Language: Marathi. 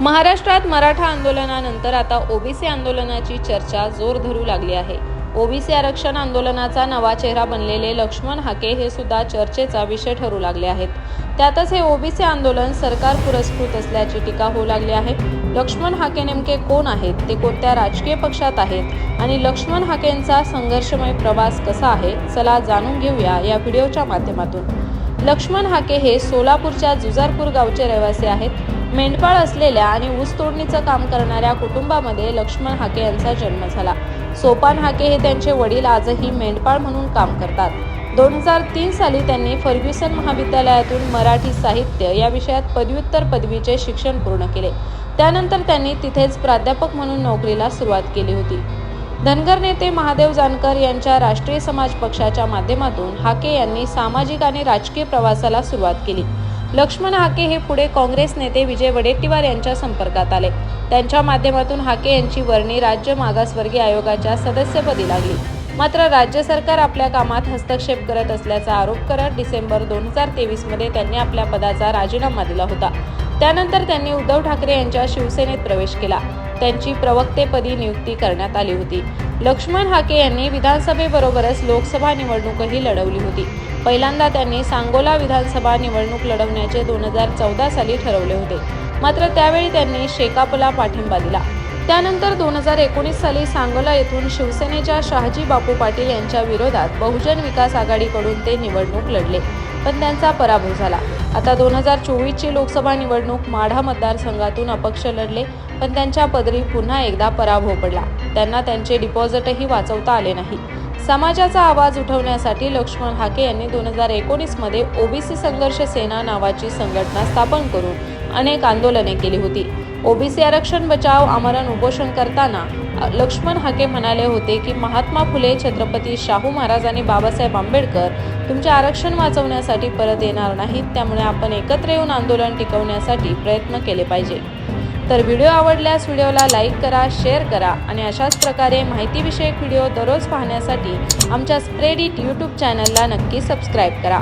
महाराष्ट्रात मराठा आंदोलनानंतर आता ओबीसी आंदोलनाची चर्चा जोर धरू लागली आहे. ओबीसी आरक्षण आंदोलनाचा नवा चेहरा बनलेले लक्ष्मण हाके हे सुद्धा चर्चेचा विषय ठरू लागले आहेत. त्यातच हे ओबीसी आंदोलन सरकार पुरस्कृत असल्याची टीका होऊ लागली आहे. लक्ष्मण हाके नेमके कोण आहेत? ते कोणत्या राजकीय पक्षात आहेत? आणि लक्ष्मण हाकेंचा संघर्षमय प्रवास कसा आहे? चला जाणून घेऊया या व्हिडिओच्या माध्यमातून. लक्ष्मण हाके हे सोलापूरच्या जुजारपूर गावचे रहिवासी आहेत. मेंढपाळ असलेल्या आणि ऊस तोडणीचं काम करणाऱ्या कुटुंबामध्ये लक्ष्मण हाके यांचा जन्म झाला. सोपान हाके हे त्यांचे वडील आजही मेंढपाळ म्हणून काम करतात. दोन हजार तीन साली त्यांनी फर्ग्युसन महाविद्यालयातून मराठी साहित्य या विषयात पदव्युत्तर पदवीचे शिक्षण पूर्ण केले. त्यानंतर त्यांनी तिथेच प्राध्यापक म्हणून नोकरीला सुरुवात केली होती. धनगर नेते महादेव जानकर यांच्या राष्ट्रीय समाज पक्षाच्या माध्यमातून हाके यांनी सामाजिक आणि राजकीय प्रवासाला सुरुवात केली. लक्ष्मण हाके हे पुढे काँग्रेस नेते विजय वडेट्टीवार यांच्या संपर्कात आले. त्यांच्या माध्यमातून हाके यांची वर्णी राज्य मागासवर्गीय आयोगाच्या सदस्यपदी लागली. मात्र राज्य सरकार आपल्या कामात हस्तक्षेप करत असल्याचा आरोप करत डिसेंबर दोन हजार तेवीसमध्ये त्यांनी आपल्या पदाचा राजीनामा दिला होता. त्यानंतर त्यांनी उद्धव ठाकरे यांच्या शिवसेनेत प्रवेश केला. त्यांची प्रवक्तेपदी नियुक्ती करण्यात आली होती. लक्ष्मण हाके यांनी विधानसभेबरोबरच लोकसभा निवडणूकही लढवली होती. पहिल्यांदा त्यांनी सांगोला विधानसभा निवडणूक लढवण्याचे दोन हजार चौदा साली ठरवले होते. मात्र त्यावेळी त्यांनी शेकापला पाठिंबा दिला. त्यानंतर दोन हजार एकोणीस साली सांगोला येथून शिवसेनेच्या शहाजी बापू पाटील यांच्या विरोधात बहुजन विकास आघाडीकडून ते निवडणूक लढले. पण त्यांचा पराभव झाला. आता दोन हजार चोवीसची लोकसभा निवडणूक माढा मतदारसंघातून अपक्ष लढले पण त्यांच्या पदरी पुन्हा एकदा पराभव पडला. त्यांना त्यांचे डिपॉझिटही वाचवता आले नाही. समाजाचा आवाज उठवण्यासाठी लक्ष्मण हाके यांनी दोन हजार एकोणीसमध्ये ओबीसी संघर्ष सेना नावाची संघटना स्थापन करून अनेक आंदोलने केली होती. ओबीसी आरक्षण बचाव आमरण उपोषण करताना लक्ष्मण हाके म्हणाले होते की महात्मा फुले छत्रपती शाहू महाराज आणि बाबासाहेब आंबेडकर तुमचे आरक्षण वाचवण्यासाठी परत येणार नाहीत त्यामुळे आपण एकत्र येऊन आंदोलन टिकवण्यासाठी प्रयत्न केले पाहिजे. तर व्हिडिओ आवडल्यास व्हिडिओला लाईक करा शेअर करा आणि अशाच प्रकारे माहितीविषयक व्हिडिओ दररोज पाहण्यासाठी आमच्या स्प्रेडिट यूट्यूब चॅनलला नक्की सबस्क्राईब करा.